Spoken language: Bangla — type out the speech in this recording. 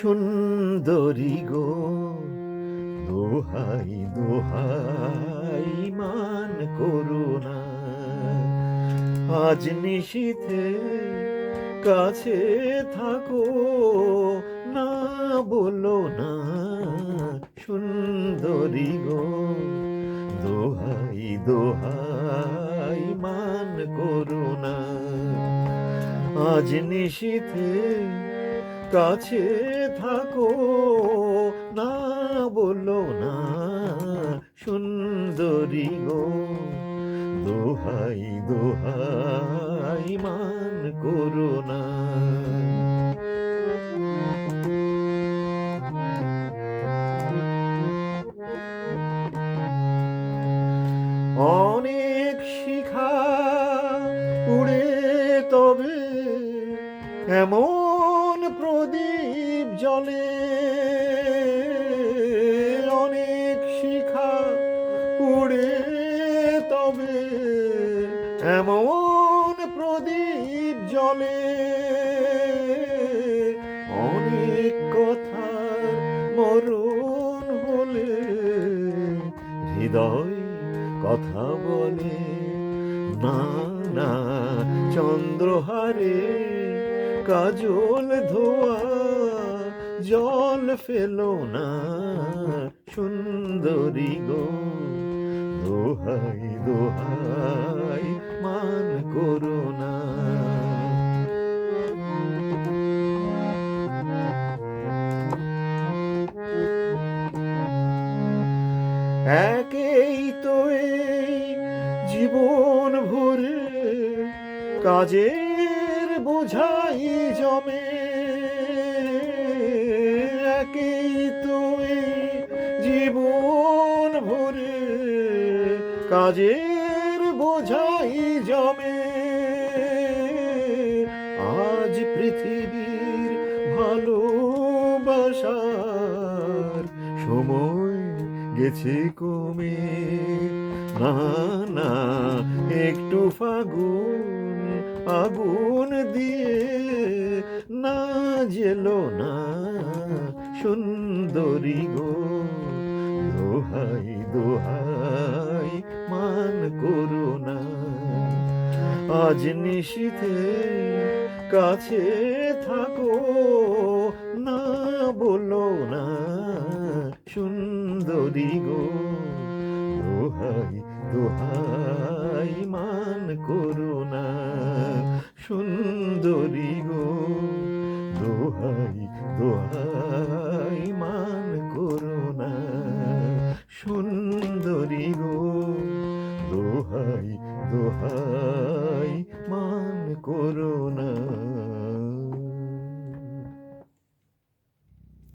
সুন্দরী গো। দোহাই দোহাই মান করুণা। আজ নিশীথে কাছে থাকো, না বলো না, সুন্দরী গো। দোহাই দোহাই মান করুণা। আজ নিশীথে কাছে থাকো। না বলো না, সুন্দরী গো, দোহাই দোহাই মান করো না। অনেক শিখা উড়ে তবে, এমন জলে অনেক শিখা উড়ে, তবে এমন প্রদীপ জলে অনেক কথা মরণ হলে হৃদয় কথা বলে, না না, চন্দ্রহারে কাজল ধোয়া জল ফেলো না, সুন্দরী গো। দোহাই দোহাই, মান করো না। একেই তো জীবন ভরে, কাজের বোঝাই জমে। তো জীবন ভরে কাজের বোঝাই জমে। আজ পৃথিবীর ভালোবাসার সময় গেছে কমে। না না, একটু ফাগুন আগুন দিয়ে না জেলো না। সুন্দরী গো, দোহাই দোহাই, মান করো না আজ নিশীথে কাছে থাকো, না বলো না, সুন্দরী গো, দোহাই দোহাই, মান করো না সুন্দরী গো, দোহাই দোহাই দোহাই দোহাই করো না।